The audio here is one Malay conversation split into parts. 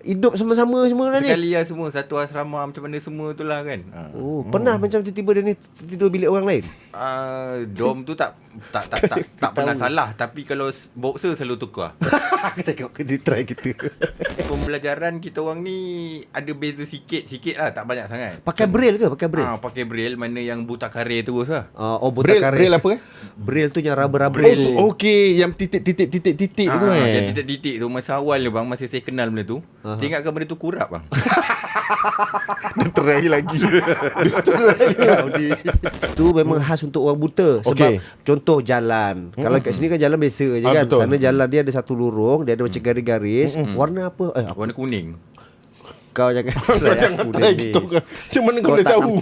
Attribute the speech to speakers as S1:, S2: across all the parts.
S1: Hidup sama-sama semua lah ni.
S2: Sekali lah semua Satu asrama macam mana semua tu lah kan ha.
S1: Oh, pernah macam tiba-tiba dia ni tidur bilik orang lain?
S2: Uh, dom tu tak tak tak tak, tak pernah salah tapi kalau boxer selalu tukar.
S1: Aku tengok dia try kita.
S2: Pembelajaran kita orang ni ada beza sikit sikit lah tak banyak sangat.
S1: Pakai braille ke? Pakai braille?
S2: Ah pakai braille mana yang buta kare terus lah.
S1: Uh, oh, buta
S3: Braille,
S1: karet.
S3: braille apa eh?
S1: Braille tu yang raba-raba.
S3: Oh, so, okey, yang titik-titik-titik-titik tu
S2: Ah,
S3: eh.
S2: yang titik-titik tu masa awal ni bang masa saya kenal benda tu. Uh-huh. Saya ingatkan benda tu kurap bang.
S3: Dia try lagi. Dia try
S1: Kau ni. tu memang khas untuk orang buta sebab
S3: Okey.
S1: contoh jalan. Kalau kat sini kan jalan biasa je
S3: Ah,
S1: kan.
S3: betul.
S1: Sana jalan dia ada satu lorong, dia ada macam garis-garis. Warna apa? Eh, aku,
S2: Warna kuning.
S1: kau jangan
S3: Kau jangan
S1: aku
S3: try gitu kan. Macam mana kau
S1: Kau
S3: boleh tahu?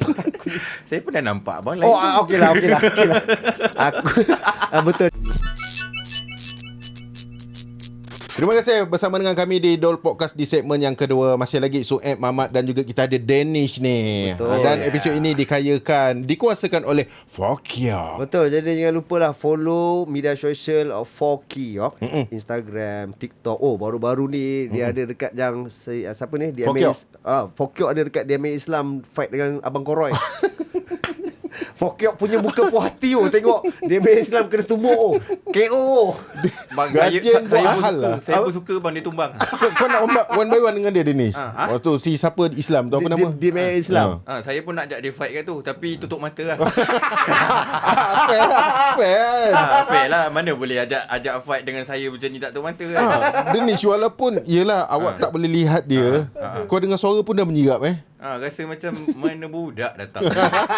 S2: Saya pernah nampak bang
S1: Oh, ah, okey lah, okey lah, okey lah. Aku ah, betul.
S3: Terima kasih bersama dengan kami di Dol Podcast di segmen yang kedua. Masih lagi Sueb Mamat dan juga kita ada Danish ni.
S1: Betul.
S3: Dan episod ini dikayakan, dikuasakan oleh Fokia.
S1: Betul. Jadi jangan lupa lah follow media sosial of Foki yok. Instagram, TikTok. Oh, baru-baru ni dia ada dekat yang si, siapa ni? Is- ah, Fokyok ada dekat DMA Islam fight dengan Abang Koroy. Fokyok punya muka puas hati oh tengok DMA Islam kena tumbuk oh. KO.
S2: Bang saya, saya
S3: buat
S2: pun suka.
S3: lah.
S2: Saya pun suka bang dia tumbang.
S3: kau, kau nak ombak one by one dengan dia Danish?
S2: Ah, ah?
S3: Waktu si siapa di Islam tu apa nama?
S1: di- DMA Islam.
S2: Ha, saya pun nak ajak dia fight kat tu tapi tutup mata lah.
S3: Ah, fair, fair.
S2: ha, fair lah mana boleh ajak ajak fight dengan saya macam ni tak tutup mata kan.
S3: Ah, Danish walaupun Yelah awak tak boleh lihat dia Kau dengar suara pun dah menyirap eh
S2: Ha, rasa macam mana budak datang.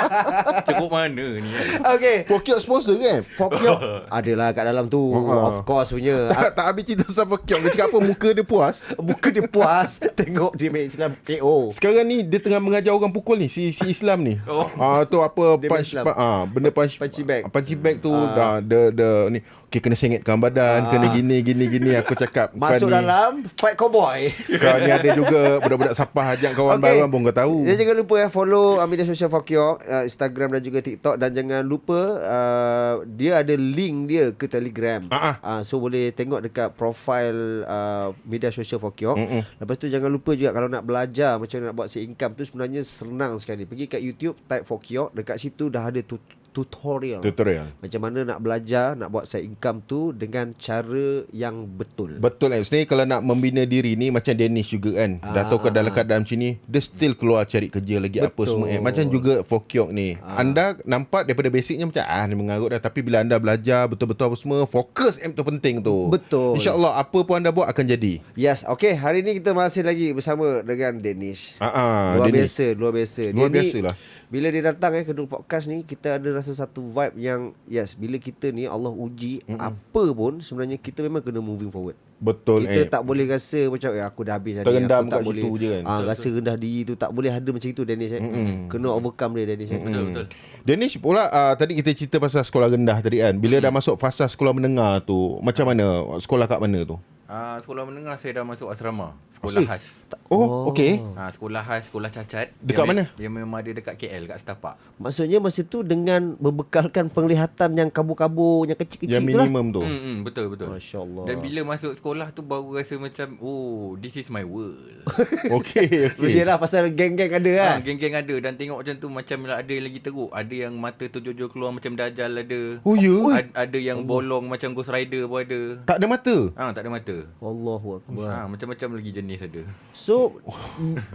S2: Cukup mana ni kan.
S1: Okay.
S3: Fokyok sponsor kan?
S1: Fokyok adalah kat dalam tu.
S3: Ah.
S1: Of course punya.
S3: Tak, tak habis cerita pasal Fokyok Dia cakap apa Muka dia puas
S1: Muka dia puas tengok DMA Islam KO.
S3: Sekarang ni dia tengah mengajar orang pukul ni si si Islam ni.
S2: Oh.
S3: Ah tu apa
S1: Dia
S3: punch pa, ah benda punch
S1: Punching bag.
S3: Punching bag tu dah the the ni okey kena sengitkan badan, kena gini gini gini aku cakap
S1: Masuk
S3: kau ni,
S1: dalam fight cowboy.
S3: Kau ni ada juga budak-budak sapah ajak kawan
S1: Okey.
S3: baru pun kau tahu.
S1: Dan jangan lupa ya follow uh, media sosial Fokyok, uh, Instagram dan juga TikTok dan jangan lupa uh, dia ada link dia ke Telegram.
S3: Ah, ah.
S1: Uh, so boleh tengok dekat profile uh, media sosial Fokyok. Mm-mm. Lepas tu jangan lupa juga kalau nak belajar macam mana nak buat si income tu sebenarnya senang sekali. Pergi kat YouTube type Fokyok, dekat situ dah ada tut- tutorial.
S3: Tutorial.
S1: Macam mana nak belajar nak buat side income tu dengan cara yang betul.
S3: Betul eh. Sebenarnya kalau nak membina diri ni macam Dennis juga kan. Dah tahu kau dalam keadaan macam ni, dia still keluar cari kerja lagi apa
S1: Betul.
S3: semua eh. Macam juga Fokyok ni. Anda nampak daripada basicnya macam ah ni mengarut dah tapi bila anda belajar betul-betul apa semua, fokus M tu penting tu.
S1: Betul.
S3: InsyaAllah apa pun anda buat akan jadi.
S1: Yes, okay. Hari ni kita masih lagi bersama dengan Danish.
S3: Ah, ah,
S1: luar
S3: Dennis.
S1: biasa, luar biasa.
S3: Luar
S1: Dia ni,
S3: biasa lah.
S1: Bila dia datang eh ke podcast ni, kita ada rasa satu vibe yang yes, bila kita ni Allah uji mm apa pun sebenarnya kita memang kena moving forward.
S3: Betul
S1: kita
S3: eh.
S1: tak boleh rasa macam eh, aku dah habis
S3: Terendam
S1: aku tak
S3: kat
S1: boleh
S3: situ je kan.
S1: ah, rasa rendah diri tu tak boleh ada macam itu Dennis eh. Kena overcome dia Dennis eh.
S2: Betul betul.
S3: Dennis pula uh, tadi kita cerita pasal sekolah rendah tadi kan. Bila dah masuk fasa sekolah menengah tu, macam mana? Sekolah kat mana tu?
S2: Ah, sekolah menengah saya dah masuk asrama. Sekolah khas.
S3: Oh, oh. okey.
S2: Ha, sekolah khas, sekolah cacat.
S3: Dekat
S2: Dia
S3: mana?
S2: Dia memang ada dekat KL, kat Setapak.
S1: Maksudnya masa tu dengan berbekalkan penglihatan yang kabur-kabur yang kecil-kecil
S3: Yang
S1: tu lah.
S3: minimum tu.
S2: Hmm, hmm, betul betul.
S1: Masya-Allah.
S2: Dan bila masuk sekolah tu baru rasa macam oh, this is my world.
S3: Okey, okey.
S1: Mestilah pasal geng-geng ada
S2: ha,
S1: kan.
S2: geng-geng ada dan tengok macam tu macam ada yang lagi teruk. Ada yang mata tujuh-tujuh keluar macam dajal ada.
S3: Oh, ya?
S2: Ad, ada yang bolong macam Ghost Rider pun ada.
S3: Tak ada mata.
S2: Ha, tak ada mata.
S1: Allahu akbar.
S2: Ha, macam-macam lagi jenis ada.
S1: So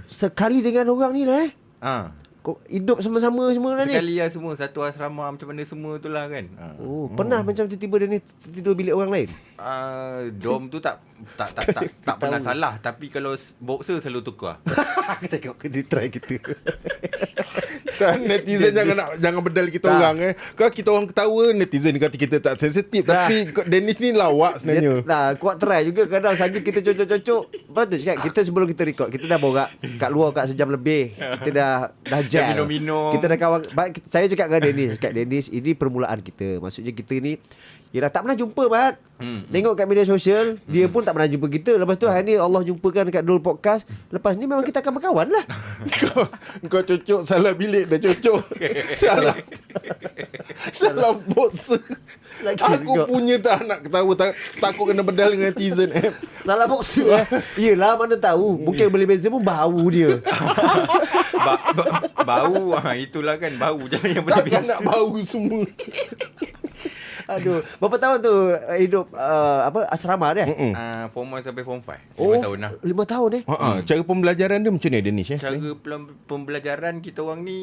S1: sekali dengan orang ni lah eh.
S2: Ha.
S1: Kau hidup sama-sama semua lah ni.
S2: Sekali lah semua satu asrama macam mana semua tu lah kan. Ha.
S1: Oh, pernah macam tiba-tiba dia ni tidur bilik orang lain?
S2: Uh, dom tu tak tak tak tak, tak pernah salah tapi kalau boxer selalu tukar.
S1: Aku tengok dia try kita.
S3: Kan netizen jangan nak jangan bedal kita
S1: Tak.
S3: orang eh. Kalau kita orang ketawa netizen kata kita tak sensitif
S1: Tak.
S3: tapi kau- Dennis ni lawak
S1: Dia,
S3: sebenarnya.
S1: nah, kuat try juga kadang saja kita cocok-cocok. Betul cakap kita sebelum kita record kita dah borak kat luar kat sejam lebih. Kita dah dah gel.
S2: minum-minum.
S1: Kita dah kawan saya cakap dengan Dennis, cakap Dennis ini permulaan kita. Maksudnya kita ni Yelah tak pernah jumpa Mat
S2: Hmm.
S1: Tengok kat media sosial Dia pun tak pernah jumpa kita Lepas tu hari ni Allah jumpakan dekat Dul Podcast Lepas ni memang kita akan berkawan lah
S3: kau, kau cocok salah bilik dah cocok. salah. salah box.
S1: Lagi
S3: Aku
S1: juga.
S3: punya tak nak ketawa tak, takut kena bedal dengan netizen app.
S1: Salah boxer eh. Yelah mana tahu Mungkin boleh beza pun bau dia
S2: ba, ba, bau ha, itulah kan bau jangan yang benda
S3: Takkan
S2: biasa.
S3: nak bau semua.
S1: Aduh Berapa tahun tu uh, Hidup uh, Apa Asrama dia
S3: Mm-mm.
S2: Ah, form 1 sampai form 5. 5
S1: Oh
S2: tahun lah.
S1: Lima tahun eh
S3: Ha ah, cara pembelajaran dia macam ni Danish eh?
S2: Cara pelem- pembelajaran kita orang ni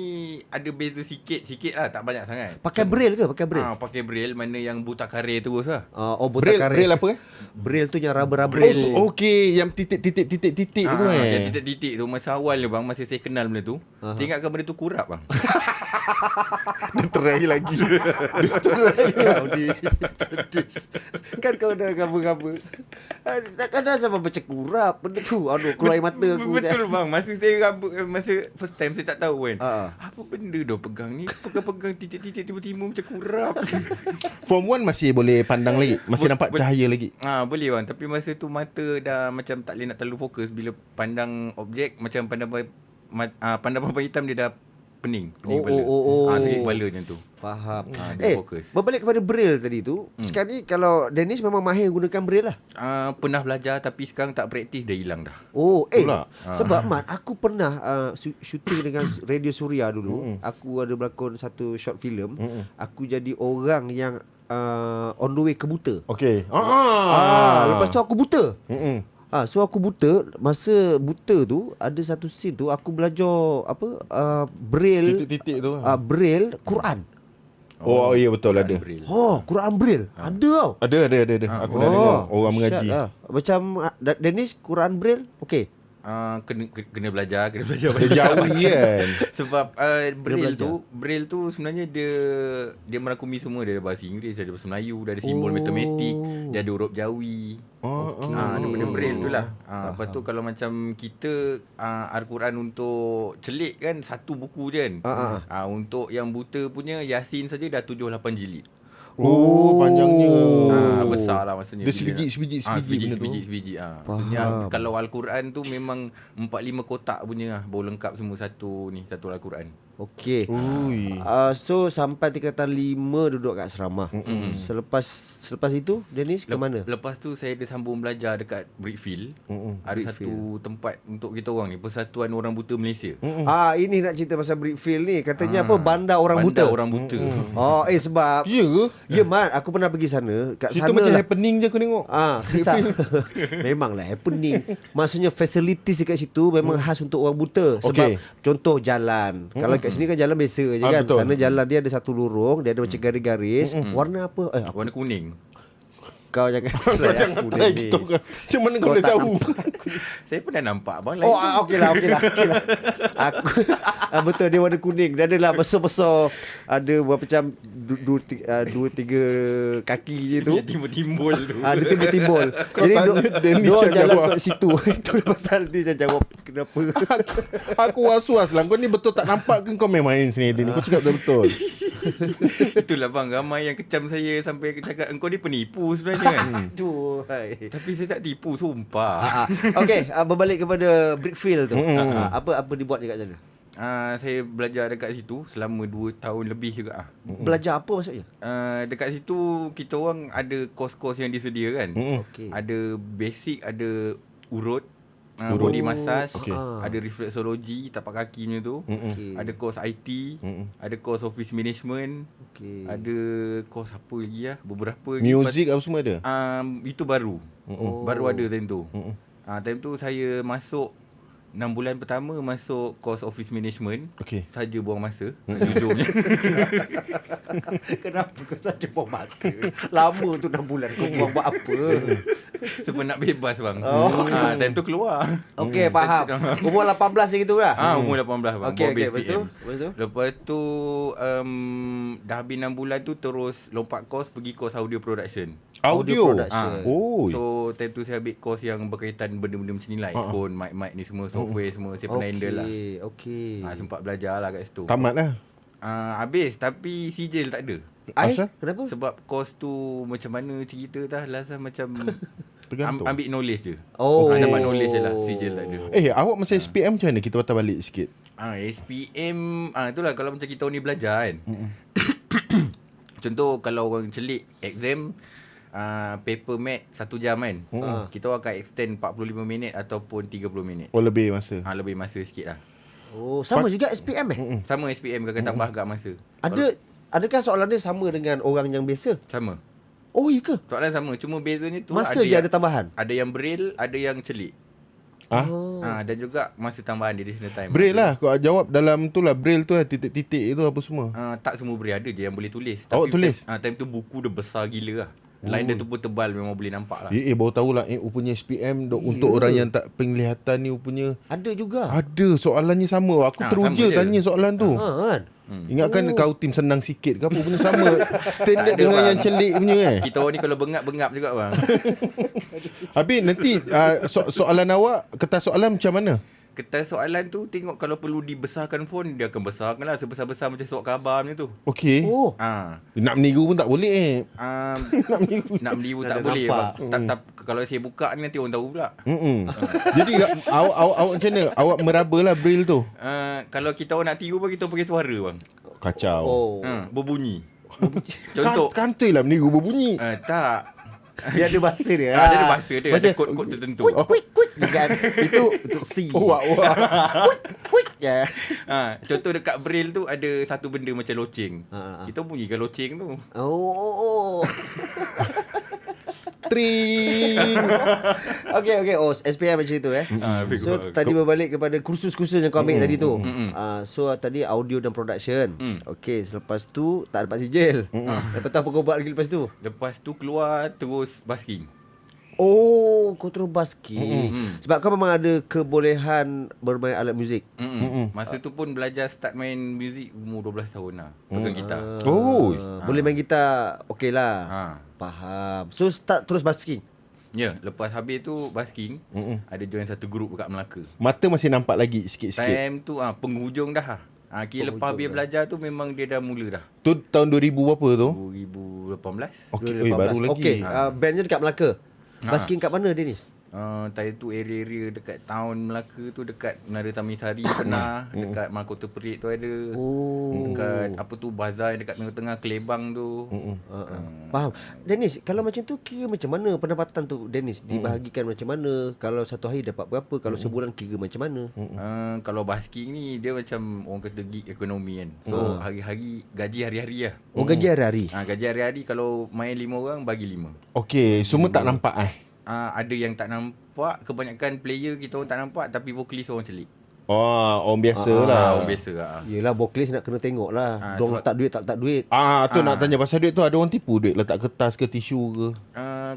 S2: ada beza sikit-sikit lah, tak banyak sangat.
S1: Pakai braille ke Pakai braille
S2: Ah, pakai braille mana yang buta kare terus lah.
S1: uh, Oh
S3: Braille,
S1: botak
S3: braille apa eh?
S1: Braille tu yang raba-raba
S3: Oh, so, okey, yang titik-titik-titik-titik tu
S2: Ah,
S3: eh.
S2: yang titik-titik tu masa awal ni bang, masa saya kenal benda tu,
S1: Aha.
S2: saya ingatkan benda tu kurap bang.
S3: Dia try lagi.
S1: Kau Tadis. Kan kau dah gaba-gaba Ah, Takkan dah sama baca kurap Benda tu Aduh keluar air mata aku
S2: Betul bang, masa saya eh, masa first time saya tak tahu kan.
S1: Ah.
S2: Apa benda dah pegang ni? Pegang-pegang titik-titik tiba-tiba macam kurap.
S3: Form 1 masih boleh pandang lagi. Masih
S2: Bo-
S3: nampak
S2: bo-
S3: cahaya lagi.
S2: Ah boleh bang tapi masa tu mata dah macam tak boleh nak terlalu fokus bila pandang objek macam pandang ah, pandang papan hitam dia dah pening pening
S1: Oh,
S2: kepala.
S1: oh, oh, oh.
S2: Ah sakit kepala macam tu.
S1: Faham
S2: Ah, dia
S1: Eh
S2: fokus.
S1: berbalik kepada braille tadi tu Sekarang ni kalau Dennis memang mahir gunakan braille lah
S2: Ah pernah belajar tapi sekarang tak praktis dah hilang dah.
S1: Oh, eh
S3: Pula.
S1: sebab Mat aku pernah uh, shooting dengan Radio Suria dulu. Aku ada berlakon satu short film. Aku jadi orang yang uh, on the way ke buta.
S3: Okey. Ah.
S1: Ah, lepas tu aku buta.
S3: Mm-mm.
S1: Ah, so aku buta, masa buta tu ada satu scene tu aku belajar apa uh, braille
S3: Titik-titik tu.
S1: uh, braille Quran.
S3: Oh, ya betul
S2: Quran
S3: ada.
S2: Braille.
S1: Oh, Quran braille. Ada tau.
S3: Ada ada ada ada. Aku dah dengar orang mengaji.
S1: Lah. Macam uh, Dennis Quran braille okey.
S2: Ah kena kena belajar, kena belajar
S3: Dia jauh kan.
S2: Sebab uh, braille
S1: belajar.
S2: tu Braille tu sebenarnya dia Dia merakumi semua Dia ada bahasa Inggeris Dia ada bahasa Melayu Dia ada simbol
S1: Oh.
S2: matematik Dia ada huruf Jawi
S3: Oh,
S2: Okay. Ah, ada benda braille tu lah. Ah, lepas tu kalau macam kita ah, Al-Quran untuk celik kan satu buku je kan.
S1: Ah, Ah,
S2: untuk yang buta punya Yasin saja dah 7 8 jilid.
S3: Oh, panjangnya.
S2: Ah, besar lah maksudnya.
S3: Dia sebiji,
S2: nak-
S3: sebiji,
S2: ah,
S3: sebiji
S2: sebiji, sebiji, sebiji. Ah. Maksudnya kalau Al-Quran tu memang 4 5 kotak punya lah. Baru lengkap semua satu ni, satu Al-Quran.
S1: Okey.
S3: Ui.
S1: Uh, so sampai tingkatan 5 duduk kat asrama. Mm-hmm. Selepas selepas itu Dennis ke mana?
S2: Lepas tu saya ada sambung belajar dekat Brickfield.
S3: Mm-mm.
S2: Ada satu tempat untuk kita orang ni, Persatuan Orang Buta Malaysia.
S1: Ah ini nak cerita pasal Brickfield ni. Katanya apa bandar orang
S2: Ah. Bandar
S1: buta.
S2: orang buta.
S1: Oh eh sebab
S3: Ya ke?
S1: Ya Mat aku pernah pergi sana Kat
S3: Cerita
S1: sana
S3: macam
S1: lah
S3: happening je aku tengok.
S1: Ah, tak. Memanglah happening. Maksudnya facilities dekat situ memang khas untuk orang buta. Sebab
S3: Okey.
S1: contoh jalan. Kalau kat sini kan jalan biasa je
S3: Ah,
S1: kan.
S3: betul.
S1: Sana jalan dia ada satu lorong, dia ada macam garis-garis. Warna apa? Eh, apa?
S2: Warna kuning.
S1: Kau jangan
S3: Kau jangan
S1: aku,
S3: try
S1: Dennis.
S3: gitu kan. Macam mana kau
S1: Kau
S3: boleh tahu?
S2: Saya pernah nampak abang lain.
S1: Oh, ah, okey lah, okey lah, okey lah. Aku ah, betul dia warna kuning. Dia adalah besar-besar. Ada berapa macam du, du, tiga, uh, dua tiga kaki je tu.
S2: Dia timbul-timbul tu.
S1: Ah, dia timbul-timbul. Jadi dua dua
S3: yang
S1: jalan
S3: jawab.
S1: kat situ. Itu pasal dia yang jawab kenapa.
S3: Aku was-was lah. Kau ni betul tak nampak ke kau main main sini Din? Kau cakap betul-betul.
S2: Itulah bang Ramai yang kecam saya Sampai cakap Engkau ni penipu sebenarnya kan
S1: Aduh. hai.
S2: Tapi saya tak tipu Sumpah
S1: Ah, ah. Okey, ah, berbalik kepada Brickfield tu. Ah, ah, apa apa dibuat dekat sana?
S2: uh, Saya belajar dekat situ Selama 2 tahun lebih juga ah.
S1: Belajar apa maksudnya?
S2: Uh, dekat situ kita orang ada kos-kos yang disedia kan.
S3: Mm-mm.
S1: Okey.
S2: Ada basic, ada urut, uh,
S3: Urut.
S2: body massage,
S3: Okey.
S2: ada reflexology, tapak kaki punya tu.
S1: Okey.
S2: Ada kos IT,
S3: Mm-mm.
S2: ada kos office management,
S1: Okey.
S2: ada kos apa lagi lah, beberapa lagi.
S3: Music apa semua ada?
S2: Um, itu baru.
S1: Oh.
S2: Baru ada time tu.
S3: Mm-mm.
S2: Ah time tu saya masuk 6 bulan pertama masuk kos office management.
S3: Okey.
S2: Saja buang masa. Jujurnya.
S1: Kenapa kau saja buang masa? Lama tu 6 bulan kau buang buat apa?
S2: Sebab nak bebas bang.
S1: Oh.
S2: Ah time tu keluar.
S1: Okey, faham. Umur 18 macam gitu lah.
S2: Ah umur 18 bang.
S1: Okey,
S2: Bawa
S1: okey,
S2: base
S1: lepas tu?
S2: PM.
S1: Lepas tu?
S2: Lepas tu um, dah habis 6 bulan tu terus lompat kos pergi kos audio production.
S3: Audio.
S1: production.
S2: Ah.
S3: Oh.
S2: So time tu saya ambil kos yang berkaitan benda-benda macam ni lah.
S3: Ah, ah.
S2: Phone, mic-mic ni semua, software semua saya pernah handle lah.
S1: Okey, okey.
S2: Ah sempat belajar lah kat situ.
S3: Tamat lah.
S2: Uh, habis tapi sijil tak ada.
S1: Ai,
S3: Asal?
S1: kenapa?
S2: Sebab course tu macam mana cerita dah Lasa macam am,
S3: Tergantung.
S2: ambil knowledge je.
S1: Oh.
S2: Ah, dapat knowledge je lah. Sijil tak ada.
S3: Eh, awak masa SPM macam mana? Kita patah balik sikit.
S2: Ah, SPM ah itulah kalau macam kita ni belajar kan. Contoh kalau orang celik exam uh, paper mat 1 jam kan.
S3: Mm-mm.
S2: Kita orang akan extend 45 minit ataupun 30 minit.
S3: Oh, lebih masa.
S2: Ah lebih masa sikit lah.
S1: Oh, sama juga SPM eh?
S2: Sama SPM kakak tambah agak masa.
S1: Ada adakah soalan dia sama dengan orang yang biasa?
S2: Sama.
S1: Oh, ya ke?
S2: Soalan sama cuma bezanya tu
S1: Masa
S2: ada
S1: je
S2: yang,
S1: ada tambahan.
S2: ada yang braille, ada yang celik.
S3: Ah,
S1: Oh.
S2: Ah dan juga masa tambahan additional time.
S3: Braille lah. Kau jawab dalam tu lah. Braille tu lah. Titik-titik itu apa semua.
S2: Uh, tak semua boleh ada je yang boleh tulis.
S3: Awak tulis?
S2: Time, uh, time tu buku dia besar gila lah. Line dia tu pun tebal memang boleh nampak lah.
S3: Eh, eh baru tahulah eh rupanya SPM dok untuk orang yang tak penglihatan ni rupanya
S1: Ada juga.
S3: ada soalannya sama. Aku
S2: Ah,
S3: teruja
S2: sama
S3: tanya soalan tu.
S1: Ha kan?
S2: Hmm.
S3: Ingatkan
S1: Oh.
S3: kau tim senang sikit ke apa punya sama standard dengan
S2: bang.
S3: yang celik punya eh.
S2: Kita orang ni kalau bengap-bengap juga bang.
S3: Habis nanti uh, so- soalan awak kertas soalan macam mana?
S2: Kertas soalan tu tengok kalau perlu dibesarkan phone dia akan besarkan lah sebesar-besar macam surat khabar macam tu.
S3: Okey.
S1: Oh.
S2: Ah.
S3: Nak meniru pun tak boleh eh.
S2: Um,
S3: Nak meniru.
S2: nak
S1: Nak
S2: tak
S1: ada
S2: boleh
S1: nampak.
S2: bang. Tak, tak, kalau saya buka ni nanti orang tahu pula.
S3: Mm-mm. Jadi awak awak awak macam mana? Awak meraba lah tu.
S2: Uh, kalau kita orang nak tiru pun kita pakai suara bang.
S3: Kacau.
S1: Oh.
S2: Ha, berbunyi. Contoh.
S3: Kan, kantoi lah meniru berbunyi.
S2: Uh, tak.
S1: Dia ada bahasa dia.
S2: Ah, dia ada bahasa dia, ada kod-kod tertentu.
S1: Quick, quick, quick. Kan? Itu untuk C.
S3: Oh, wah, wah.
S1: Quick, quick. Ya.
S2: Ha, contoh dekat braille tu ada satu benda macam loceng.
S1: Ha, ha.
S2: Kita bunyikan loceng tu.
S1: Oh, oh, oh.
S3: Tring.
S1: okay, okay. Oh, SPM macam itu eh.
S2: Lebih
S1: so, tadi berbalik kepada kursus-kursus yang kau ambil tadi tu.
S2: mm.
S1: Ah, so, tadi audio dan production.
S2: Mm.
S1: Okay, selepas tu tak dapat sijil. Lepas tu apa kau buat lagi lepas tu?
S2: Lepas tu keluar terus basking.
S1: Oh, kau terus basking.
S2: Mm-mm.
S1: Sebab kau memang ada kebolehan bermain alat muzik.
S2: Mm-mm. Masa tu pun belajar start main muzik umur 12 tahun lah. Pegang gitar.
S3: Oh.
S1: Ah, Boleh main gitar, okey lah.
S2: Ha.
S1: Faham. So, start terus basking.
S2: Ya, lepas habis tu basking,
S3: Mm-mm.
S2: ada join satu grup dekat Melaka.
S3: Mata masih nampak lagi sikit-sikit.
S2: Time tu ah penghujung dah. Ah kira lepas habis belajar tu memang dia dah mula dah.
S3: Tu tahun 2000 berapa tu?
S2: 2018.
S3: Okey, baru lagi.
S1: Okey, uh, bandnya dekat Melaka. Basking kat mana Dennis?
S2: Uh, time tu area-area dekat town Melaka tu dekat Menara Tamisari pernah, dekat Mahkota Perit tu ada.
S1: Oh.
S2: Dekat apa tu bazar dekat tengah-tengah Kelebang tu.
S1: Uh, uh. Faham. Dennis, kalau macam tu kira macam mana pendapatan tu Dennis? Dibahagikan macam mana? Kalau satu hari dapat berapa? Kalau sebulan kira macam mana?
S2: Uh, kalau basking ni dia macam orang kata gig ekonomi kan. So hari-hari gaji hari-hari lah.
S1: Oh, gaji hari-hari.
S2: Ah gaji hari-hari kalau main lima orang bagi lima.
S3: Okey, semua tak nampak eh.
S2: Ah ada yang tak nampak, kebanyakan player kita orang tak nampak tapi vokalis orang celik.
S3: Oh, orang biasa
S1: Ah,
S3: lah.
S2: Ah orang biasa ah.
S1: Yelah, vocalist nak kena tengok lah.
S2: Ah,
S1: Dong
S2: sebab-
S1: letak duit, tak letak duit.
S3: Ah, tu
S2: Ah.
S3: nak tanya pasal duit tu ada orang tipu duit letak kertas ke tisu ke.
S2: Uh,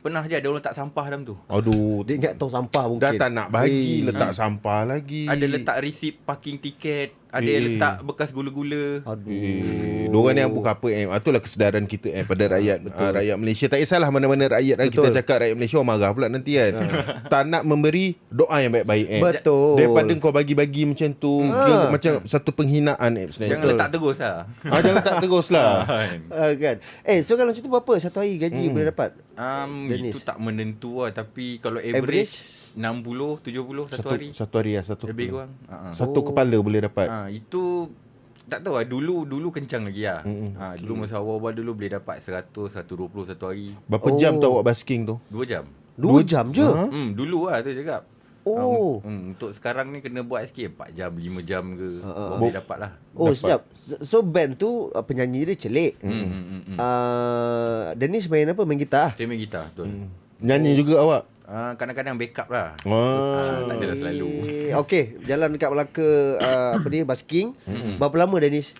S2: pernah je ada orang tak sampah dalam tu.
S3: Aduh,
S1: Dia ingat tong sampah mungkin.
S3: dah tak nak bagi,
S1: Eh.
S3: letak sampah lagi.
S2: Ada letak resip parking tiket, ada yang
S3: Eh.
S2: letak bekas gula-gula.
S1: Aduh.
S3: Eh, diorang ni yang buka apa eh. Ah, Itulah kesedaran kita eh pada rakyat ah, rakyat Malaysia. Tak kisahlah mana-mana rakyat lah. Kita
S1: Betul.
S3: cakap rakyat Malaysia orang marah pula nanti kan. tak nak memberi doa yang baik-baik eh.
S1: Betul.
S3: Daripada kau bagi-bagi macam tu, kira macam satu penghinaan eh sebenarnya.
S2: Jangan letak terus lah.
S3: Ah, jangan letak terus lah.
S1: Ah, kan. Eh, so kalau macam tu berapa satu hari gaji boleh dapat?
S2: Um,
S1: Dennis.
S2: itu tak menentu lah tapi kalau average,
S1: Average?
S2: 60 70 satu,
S3: Satu
S2: hari.
S3: satu hari lah satu.
S2: Lebih
S3: kepala.
S2: kurang. Uh-huh.
S3: Satu kepala boleh dapat.
S2: Ha, itu tak tahu lah dulu dulu kencang lagi lah.
S3: Mm-mm.
S2: Ha, dulu masa awal-awal dulu boleh dapat 100 120 satu hari.
S3: Berapa jam tu
S1: Oh.
S3: awak basking tu?
S2: 2 jam.
S1: Dua jam je?
S3: Ha?
S2: Hmm, dulu lah tu cakap.
S1: Oh.
S2: Um, um, untuk sekarang ni kena buat sikit 4 jam, 5 jam ke. Uh,
S1: ha.
S2: boleh dapat lah.
S1: Oh,
S3: Dapat.
S1: siap. So- band tu uh, penyanyi dia celik.
S2: Hmm, hmm, hmm, hmm.
S1: Uh, Dennis main apa? Main gitar?
S2: Saya main gitar, betul. Hmm.
S3: Nyanyi juga awak?
S2: Uh, kadang-kadang backup lah.
S3: Wah.
S2: tak adalah selalu.
S1: Okey, jalan dekat Melaka uh, apa ni basking. Berapa lama Dennis?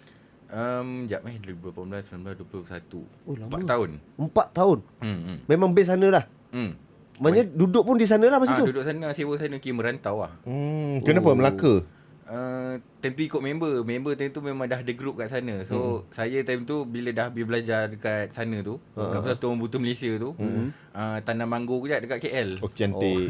S2: Um, jap eh, 2018, 19, 21.
S1: Oh, lama.
S2: 4 tahun.
S1: Empat tahun.
S2: Hmm, hmm.
S1: Memang base sana lah.
S2: Hmm.
S1: Maknanya duduk pun di sana lah masa
S2: Ah,
S1: tu.
S2: duduk sana, sewa sana kira merantau lah.
S3: Hmm, kenapa Melaka?
S2: Uh, time tu ikut member. Member time tu memang dah ada group kat sana. So hmm. saya time tu Bila dah habis belajar dekat sana tu uh-huh. Kat Orang Buta Malaysia tu hmm. uh, Tanam manggo kejap dekat KL
S3: Oh cantik.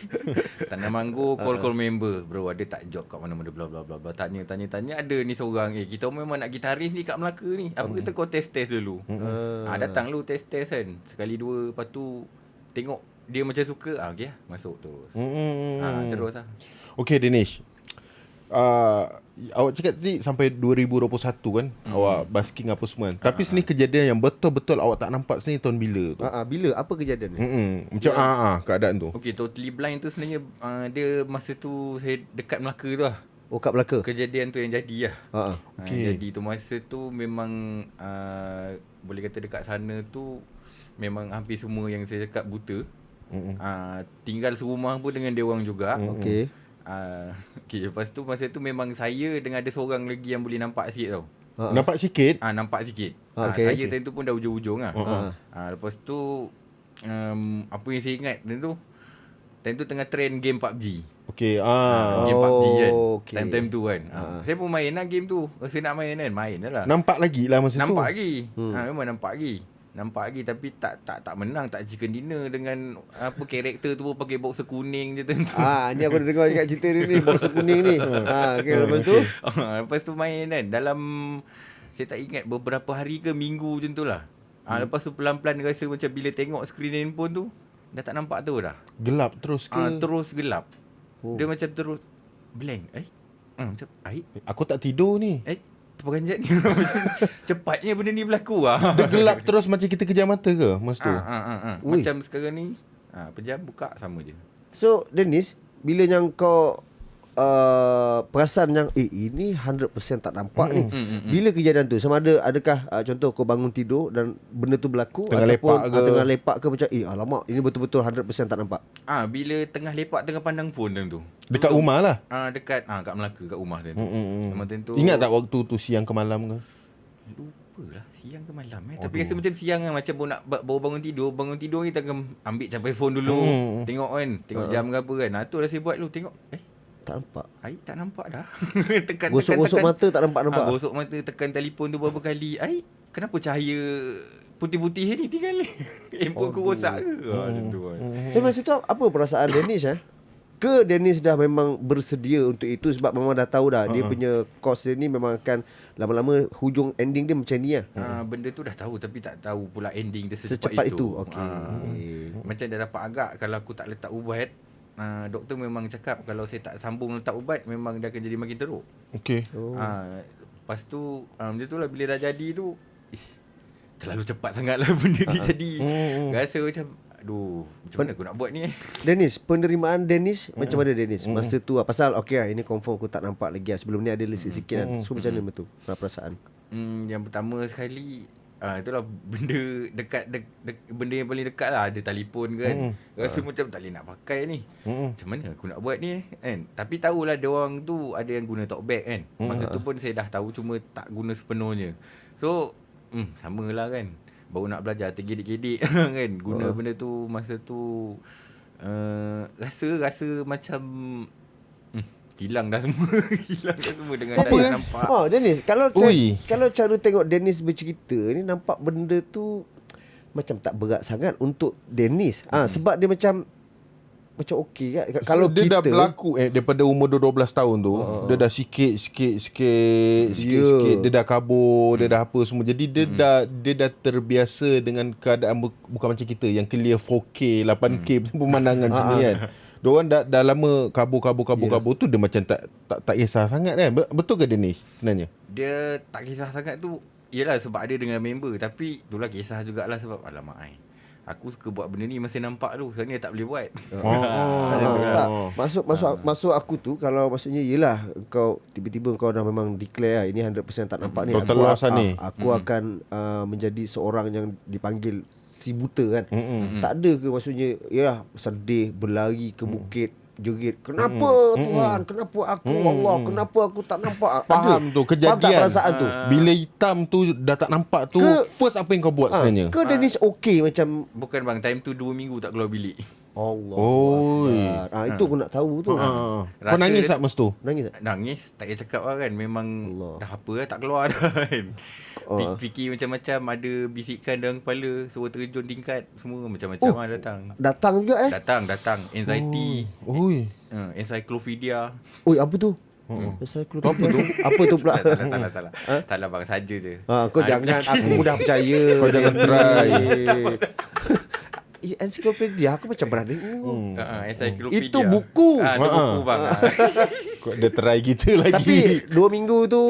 S2: Tanam manggo Call-call member. Bro ada tak job kat mana-mana Bla bla bla bla. Tanya tanya tanya Ada ni seorang. Eh kita memang nak gitaris ni kat Melaka ni. Apa kita kau test-test dulu? Uh. Ah, Datang lu test-test kan. Sekali dua Lepas tu Tengok dia macam suka ah, Okay lah Masuk terus.
S3: Hmm.
S2: ah, Terus lah.
S3: Okay Dinesh. Uh, awak cakap tadi sampai 2021 kan mm. awak basking apa semua kan. Tapi sini kejadian yang betul-betul awak tak nampak sini tahun bila tu?
S1: Ah, ah, bila apa kejadian ni?
S3: Mm-mm. Macam ah, ah keadaan tu.
S2: Okay totally blind tu sebenarnya uh, Dia masa tu Saya dekat Melaka tu lah
S1: Oh kat Melaka.
S2: Kejadian tu yang jadi lah
S1: Ha ah.
S2: okay.
S3: Okey.
S2: Jadi tu masa tu memang uh, Boleh kata dekat sana tu Memang hampir semua yang saya cakap buta
S3: Mm-mm.
S2: uh, Tinggal serumah pun dengan dia orang juga
S1: Okey.
S2: Uh, Okay lepas tu masa tu memang saya Dengan ada seorang lagi yang boleh nampak sikit tau
S1: Ha.
S3: Nampak sikit?
S2: Ah nampak sikit.
S1: Ah,
S2: Ah,
S1: okey,
S2: saya
S1: okey.
S2: time tu pun dah ujung-ujung ah.
S3: Ah,
S2: Ah lepas tu um, apa yang saya ingat time tu time tu tengah trend game PUBG.
S3: Okay.
S2: Ah,
S3: Ah.
S2: game
S1: Oh,
S2: PUBG kan.
S1: okey.
S2: Time-time tu kan. Ah.
S1: Ah.
S2: Saya pun main lah game tu. Saya nak main kan, main lah.
S3: Nampak lagi lah masa
S2: nampak
S3: tu.
S2: lagi. Hmm. Ha, memang nampak lagi. Nampak lagi tapi tak tak tak menang tak chicken dinner dengan apa karakter tu pun pakai boxer kuning je time tu.
S1: Ah, ni aku dah dengar cakap cerita ni ni, boxer kuning ni. Ha, okey lepas tu.
S2: Ah, lepas tu main kan dalam saya tak ingat beberapa hari ke minggu macam tu lah. Ah, lepas tu pelan-pelan rasa macam bila tengok skrin handphone tu dah tak nampak tu dah.
S3: Gelap terus ke?
S2: Ah, terus gelap.
S1: Oh.
S2: Dia macam terus blank. Eh? Ah, macam air.
S3: Aku tak tidur ni.
S2: Eh, terperanjat ni macam cepatnya benda ni berlaku ah.
S3: Dia gelap terus macam kita kejam mata ke masa tu?
S2: Ah, ah, ah.
S1: Ui.
S2: Macam sekarang ni ah, pejam buka sama je.
S1: So, Dennis, bila yang kau uh, perasan yang eh ini 100% tak nampak ni.
S2: Mm, mm, mm.
S1: Bila kejadian tu sama ada adakah uh, contoh kau bangun tidur dan benda tu berlaku
S3: Tengah
S1: ataupun
S3: lepak ke?
S1: ah, tengah lepak ke macam eh alamak ini betul-betul 100% tak nampak.
S2: Ah, bila tengah lepak tengah pandang phone time tu.
S3: Dekat rumah lah.
S2: Ah, dekat ah kat Melaka kat rumah dia tu.
S3: Mm, mm, mm.
S2: Memang time tu.
S3: Ingat tak waktu tu siang ke malam ke?
S2: Lupa lah siang ke malam eh. Tapi rasa macam siang kan macam baru nak ba- baru bangun tidur, bangun tidur kita akan ambil capai phone dulu.
S3: Hmm.
S2: Tengok kan, tengok jam ke apa kan. Nah tu lah saya buat dulu tengok. Eh,
S1: Tak nampak.
S2: air tak nampak dah. tekan
S1: Gosok-gosok mata tak nampak-nampak.
S2: Ah, gosok mata tekan telefon tu beberapa kali. Ai, kenapa cahaya putih-putih ni tinggal ni? Handphone aku rosak ke? Ah, macam tu kan.
S1: So masa tu apa perasaan Dennis eh? Ke Dennis dah memang bersedia untuk itu sebab memang dah tahu dah dia punya course dia ni memang akan lama-lama hujung ending dia macam ni lah.
S2: Ah, benda tu dah tahu tapi tak tahu pula ending dia secepat,
S1: Secepat itu.
S2: itu.
S1: Okey.
S2: Ah, macam dah dapat agak kalau aku tak letak ubat, ah, doktor memang cakap kalau saya tak sambung letak ubat memang dia akan jadi makin teruk.
S3: Okay.
S1: Oh.
S2: Ah, lepas tu ah, macam tu lah bila dah jadi tu ish, terlalu cepat sangat lah benda ni jadi.
S3: Hmm.
S2: Rasa macam aduh macam mana aku nak buat ni?
S1: Dennis, penerimaan Dennis macam mana Dennis? Masa tu ah, pasal okey lah ini confirm aku tak nampak lagi lah. Sebelum ni ada list sikit kan. So macam mana tu perasaan?
S2: Hmm, yang pertama sekali ah itulah benda dekat dek, dek, benda yang paling dekat lah ada telefon kan.
S3: Hmm.
S2: Rasa macam tak boleh nak pakai ni.
S3: Hmm.
S2: Macam mana aku nak buat ni kan. Tapi tahulah dia orang tu ada yang guna talk back kan. Masa tu pun saya dah tahu cuma tak guna sepenuhnya. So hmm samalah kan. Baru nak belajar tergedik-gedik kan. Guna benda tu masa tu uh, rasa rasa macam hilang dah semua. hilang dah semua dengan
S3: Apa,
S2: tak
S3: eh?
S2: nampak.
S1: Oh Dennis, kalau
S3: Ui.
S1: saya, kalau cara tengok Dennis bercerita ni nampak benda tu macam tak berat sangat untuk Dennis. Ah
S2: Hmm.
S1: sebab dia macam macam okey kan.
S3: So,
S1: Kalau
S3: dia
S1: kita
S3: dah berlaku eh daripada umur 12 tahun tu, uh. dia dah sikit sikit sikit sikit
S1: Ya.
S3: sikit dia dah kabur, dia dah apa semua. Jadi dia dah dia dah terbiasa dengan keadaan bu- bukan macam kita yang clear 4K, 8K pemandangan sini kan. Diorang dah, dah lama kabur kabur kabur
S1: Ya.
S3: kabur tu dia macam tak tak tak kisah sangat kan. Be- Betul ke Dennis sebenarnya?
S2: Dia tak kisah sangat tu Yelah sebab ada dengan member Tapi itulah kisah jugalah sebab Alamak ai Aku suka buat benda ni Masih nampak tu Sekarang ni tak boleh buat
S3: Oh.
S1: Ah, tak. Masuk masuk masuk aku tu kalau maksudnya yalah kau tiba-tiba kau dah memang declare lah, ini 100% tak nampak ni.
S3: Total
S1: Aku,
S3: loss lah
S1: ah,
S3: ni.
S1: aku akan uh, menjadi seorang yang dipanggil si buta kan.
S3: Mm-mm.
S1: Tak ada ke maksudnya yalah sedih berlari ke bukit jerit kenapa Tuhan kenapa aku Allah kenapa aku tak nampak
S3: Faham tu
S1: Faham tak
S3: kejadian.
S1: perasaan tu
S3: Bila hitam tu dah tak nampak tu,
S1: Ke-
S3: first apa yang kau buat
S1: ha,
S3: sebenarnya?
S1: ke Dennis okey macam
S2: Bukan bang Time tu 2 minggu tak keluar bilik
S1: Allah.
S3: Oi.
S1: Ah, itu aku nak tahu tu.
S3: Ha. Kau
S2: Rasa
S3: nangis tak masa tu?
S1: Nangis tak?
S2: Nangis tak payah cakap lah kan Memang
S1: Allah.
S2: dah apa lah tak keluar dah kan
S1: Oh.
S2: Fik- Fikir macam-macam Ada bisikan dalam kepala Suruh terjun tingkat Semua macam-macam
S1: Oh.
S2: lah datang
S1: Datang juga eh.
S2: Datang datang Anxiety
S3: Oi.
S2: uh, Encyclopedia
S1: Oi, apa tu? Hmm. Apa tu? Apa tu pula?
S2: Tak, Salah salah salah Salah bang saja je
S1: Ha, kau jangan aku mudah percaya.
S3: Kau jangan try.
S1: Eh, Encyclopedia aku macam dengar.
S3: Hmm.
S2: Uh, encyclopedia.
S1: Itu buku.
S2: Ah, itu
S3: Ha,
S2: buku bang.
S3: Kau dah try kita lagi.
S1: Tapi dua minggu tu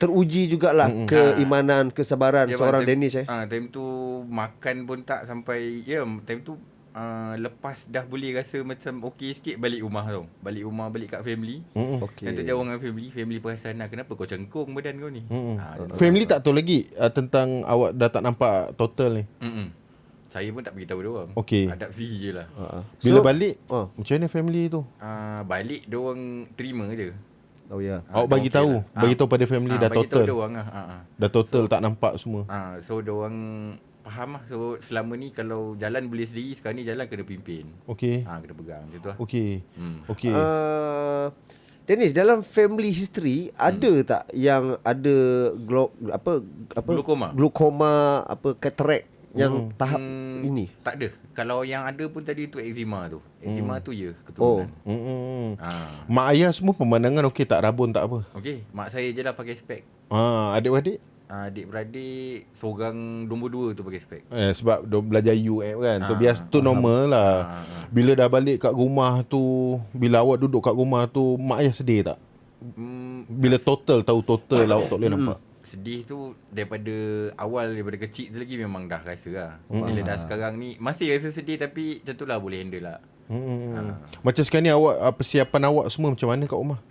S1: teruji jugalah keimanan, kesabaran
S2: Ya, bang,
S1: seorang
S2: time-
S1: Dennis eh.
S2: Ah, time tu makan pun tak sampai ya time tu uh, lepas dah boleh rasa macam okey sikit balik rumah tau. Balik rumah balik kat family.
S3: Mm-mm.
S2: Okay. Nanti jauh dengan family, family perasan lah kenapa kau cengkung badan kau ni.
S3: Mm-mm.
S2: Ah, dia-
S3: Family tak tahu lagi uh, tentang awak dah tak nampak total ni.
S2: Mm-mm. Saya pun tak beritahu dia orang.
S3: Okey.
S2: Adapsi je lah.
S1: Ha.
S3: Bila
S1: So-
S3: balik,
S1: Oh,
S3: macam mana family tu?
S2: Uh, balik dia orang terima je.
S1: Oh ya.
S2: Ah,
S3: awak
S2: dah
S3: bagi
S2: okey
S3: tahu,
S2: lah.
S3: bagi
S2: Ah.
S3: tahu pada family
S2: Ah,
S3: dah
S2: bagi tahu
S3: total.
S2: dia orang lah. Ah, ah.
S3: Dah total tak nampak semua.
S2: Ah, so dia orang faham lah. So selama ni kalau jalan boleh sendiri, sekarang ni jalan kena pimpin.
S3: Okey.
S2: Ah, kena pegang macam tu lah.
S3: Okey.
S2: Hmm.
S3: Okey.
S1: Uh, Dennis dalam family history ada tak yang ada glo, apa apa
S2: Glaukoma.
S1: glukoma apa katarak yang tahap
S2: Hmm,
S1: ini.
S2: Tak ada. Kalau yang ada pun tadi tu eczema tu. Eczema
S3: Hmm.
S2: tu je keturunan.
S3: Mm-mm.
S2: Ah.
S3: Mak ayah semua pemandangan okey tak rabun tak apa.
S2: Okey, mak saya je lah pakai spek.
S3: Ha, adik-adik
S2: Ah, adik-beradik seorang nombor dua tu pakai spek.
S3: Eh, sebab dia belajar UM kan. Tu
S2: Ah,
S3: biasa tu normal lah.
S2: Ah, ah.
S3: Bila dah balik kat rumah tu, bila awak duduk kat rumah tu, mak ayah sedih tak?
S2: Hmm,
S3: Bila total tahu total awak tak boleh nampak.
S2: Sedih tu daripada awal daripada kecil tu lagi memang dah rasa lah. Bila dah sekarang ni masih rasa sedih tapi macam tu lah boleh handle lah.
S3: Hmm.
S2: Ah.
S3: Macam sekarang ni awak ah, persiapan awak semua macam mana kat rumah?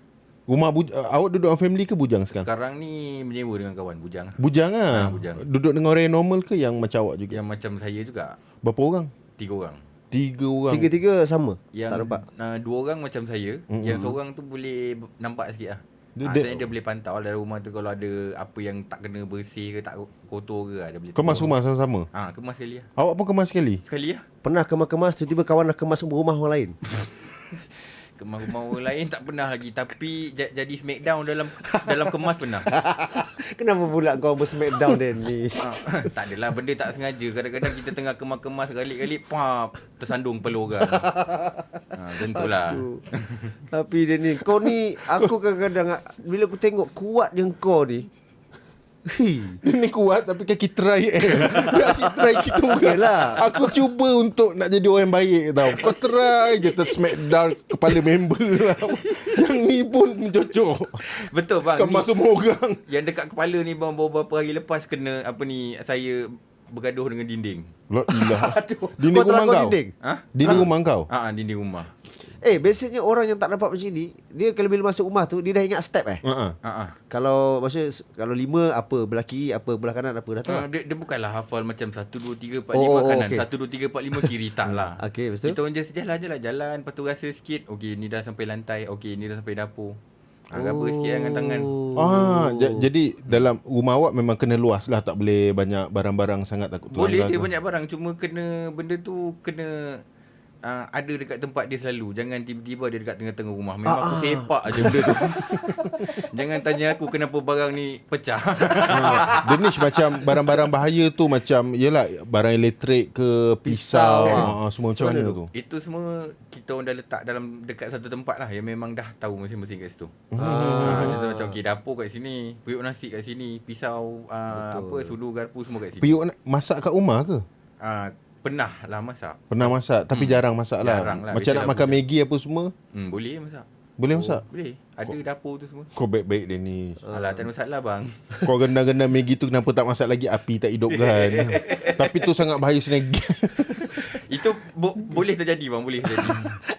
S3: Rumah buj- ah, awak duduk dengan family ke bujang sekarang?
S2: Sekarang ni menyewa dengan kawan bujang lah.
S3: Bujang ah.
S2: Ah, bujang.
S3: Duduk dengan orang yang normal ke yang macam awak juga?
S2: Yang macam saya juga
S3: Berapa orang?
S2: tiga orang.
S3: Tiga orang.
S1: Tiga-tiga sama.
S2: Yang
S1: tak nampak.
S2: uh, dua orang macam saya,
S3: Mm-mm.
S2: yang seorang tu boleh nampak sikit lah.
S3: Dia-
S2: Ha,
S3: dia-
S2: dia, dia boleh pantau lah dari rumah tu kalau ada apa yang tak kena bersih ke tak kotor ke ada boleh.
S3: Kemas rumah sama-sama?
S2: Ah, kemas sekali lah.
S3: Awak pun kemas sekali?
S2: Sekali lah.
S1: Pernah kemas-kemas tiba-tiba kawan nak kemas rumah orang lain.
S2: Kemas rumah orang lain tak pernah lagi tapi ja- jadi smackdown dalam dalam kemas pernah.
S1: Kenapa pula kau bersmackdown Dennis?
S2: ha, tak adalah benda tak sengaja. Kadang-kadang kita tengah kemas-kemas galik-galik pap tersandung kepala orang. Ha, tentulah.
S1: Tapi Dennis, kau ni aku kadang-kadang bila aku tengok kuat yang kau ni. Hi.
S3: Dia ni kuat tapi kaki try eh. Dia asyik try kita orang. Aku cuba untuk nak jadi orang baik tau. Kau try je ter smackdown kepala member lah. Yang ni pun mencocok.
S2: Betul bang. Ni,
S3: semua orang.
S2: yang dekat kepala ni bang beberapa hari lepas kena apa ni saya bergaduh dengan dinding.
S3: La ilah.
S1: Aduh,
S3: Dinding
S1: kau
S3: rumah kau?
S1: dinding.
S2: Ha?
S3: Dinding rumah kau?
S2: Ah, dinding rumah.
S1: Eh, biasanya orang yang tak dapat macam ni, dia kalau bila masuk rumah tu dia dah ingat step eh.
S3: Ha
S2: Ha ah.
S1: Kalau maksudnya kalau lima apa belah kiri apa belah kanan apa dah tahu.
S2: Uh, dia, dia bukanlah hafal macam 1, 2, 3, 4, 5
S1: Oh, oh,
S2: kanan. 1, 2, 3, 4, 5 kiri tak lah
S1: Okey, betul.
S2: Kita orang just Jalan je lah jalan Lepas tu rasa sikit Okay ni dah sampai lantai Okay ni dah sampai dapur ha, Raba sikit dengan tangan
S3: Ah, j- jadi dalam rumah awak memang kena luas lah tak boleh banyak barang-barang sangat takut
S2: Boleh dia
S3: ke?
S2: banyak barang Cuma kena Benda tu kena uh, Ada dekat tempat dia selalu. Jangan tiba-tiba dia dekat tengah-tengah rumah. Memang aku sepak je benda tu. Jangan tanya aku Kenapa barang ni pecah.
S3: Ha, Denish macam barang-barang bahaya tu macam yelah barang elektrik ke pisau,
S1: Pisau,
S3: ha, semua macam mana tu?
S2: Itu semua Kita orang dah letak dalam Dekat satu tempat lah. Yang memang dah tahu Masing-masing kat situ.
S3: Hmm.
S2: Ah, contoh macam okay, dapur kat sini, periuk nasi kat sini, pisau uh, apa sudu garpu semua kat sini.
S3: Nak masak kat rumah ke?
S2: Ah, pernah lah masak.
S3: Pernah masak tapi
S2: Hmm.
S3: jarang masak lah.
S2: Jarang lah,
S3: Macam nak makan
S2: bukan.
S3: Maggi apa semua,
S2: Hmm, boleh masak.
S3: boleh masak.
S2: Boleh. Ada dapur tu semua.
S3: Kau baik-baik Denish.
S2: Alah, tak ada masalah bang.
S3: Kau gena-gena Maggi tu kenapa tak masak lagi api tak hidupkan. tapi tu sangat bahaya sebenarnya.
S2: Itu bo- boleh terjadi bang, boleh terjadi.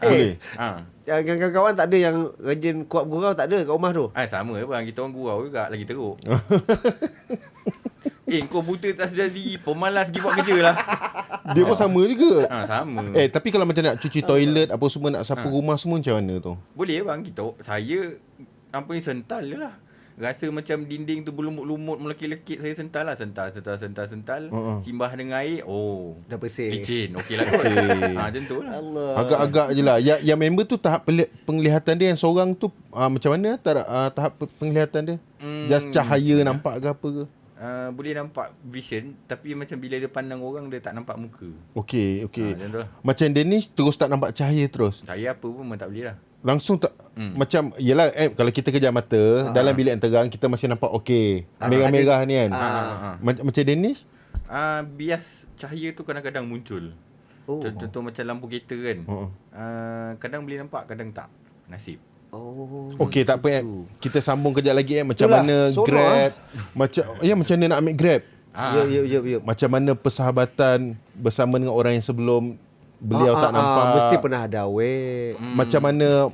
S3: Boleh.
S2: ha.
S1: Yang yang kawan-kawan tak ada yang rajin kuat gurau tak ada kat rumah tu.
S2: Ah, sama je bang, kita orang gurau juga lagi teruk. Eh, kau buta tak sedar diri, pemalas pergi buat kerja lah.
S3: Dia pun sama juga.
S2: Ha, sama.
S3: Eh tapi kalau macam nak cuci toilet apa semua nak sapu rumah semua macam mana tu?
S2: Boleh bang kita saya apa ni sental je lah. Rasa macam dinding tu berlumut-lumut melekit-lekit Saya sental lah Sental, sental, sental, sental
S3: Uh-uh.
S2: Simbah dengan air Oh
S1: Dah bersih.
S2: Licin Okey lah kot
S3: Okey.
S2: ha, Macam tu lah
S1: Allah.
S3: Agak-agak je lah Yang, yang member tu tahap penglihatan dia Yang seorang tu uh, Macam mana tar, uh, tahap pe- penglihatan dia
S2: Hmm,
S3: Just cahaya nampak ke apa ke
S2: uh, Boleh nampak vision Tapi macam bila dia pandang orang Dia tak nampak muka.
S3: Okey okey.
S2: Ha, Macam lah.
S3: Macam Danish terus tak nampak cahaya terus?
S2: Saya apa pun memang tak boleh lah.
S3: Langsung tak
S2: Hmm.
S3: Macam Yelah eh, Kalau kita kejam mata Dalam bilik yang terang Kita masih nampak okey. Merah-merah ni kan?
S2: ha, ha, ha.
S3: Macam Macam Danish?
S2: Uh, bias cahaya tu kadang-kadang muncul.
S1: Oh.
S2: Contoh macam lampu kereta kan?
S3: Oh.
S2: uh, Kadang boleh nampak Kadang tak. Nasib
S1: Oh.
S3: Okey tak apa eh. Kita sambung kejap lagi eh macam
S1: Itulah,
S3: mana
S1: sono,
S3: Grab macam ya macam mana nak ambil Grab.
S2: ah.
S1: Ya, ya, ya, ya.
S3: Macam mana persahabatan bersama dengan orang yang sebelum beliau
S1: Ah,
S3: tak
S1: ah,
S3: nampak.
S1: ah, Mesti pernah ada weh.
S3: Macam mana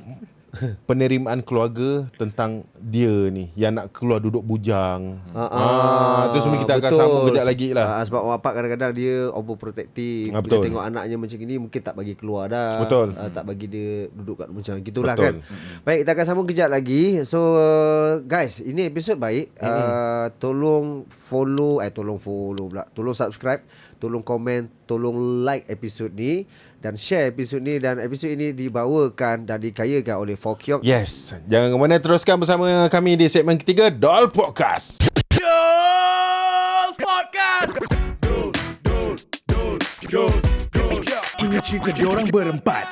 S3: penerimaan keluarga tentang dia ni yang nak keluar duduk bujang.
S1: Ah,
S3: Ah, tu semua kita akan sambung kejap lagi lah.
S1: Ah, sebab bapak kadang-kadang dia overprotective.
S3: Ah,
S1: Bila
S3: betul.
S1: tengok anaknya macam ni mungkin tak bagi keluar dah.
S3: Betul.
S1: Ah, tak bagi dia duduk kat macam gitulah
S3: Betul.
S1: kan. Baik, kita akan sambung kejap lagi. So guys, ini episod baik. Uh, tolong follow eh tolong follow pula. Tolong subscribe, tolong komen, tolong like episod ni dan share episod ni dan episod ini dibawakan dan dikayakan oleh Fokyok.
S3: Yes. Jangan ke mana teruskan bersama kami di segmen ketiga Doll Podcast.
S4: Ini cerita diorang berempat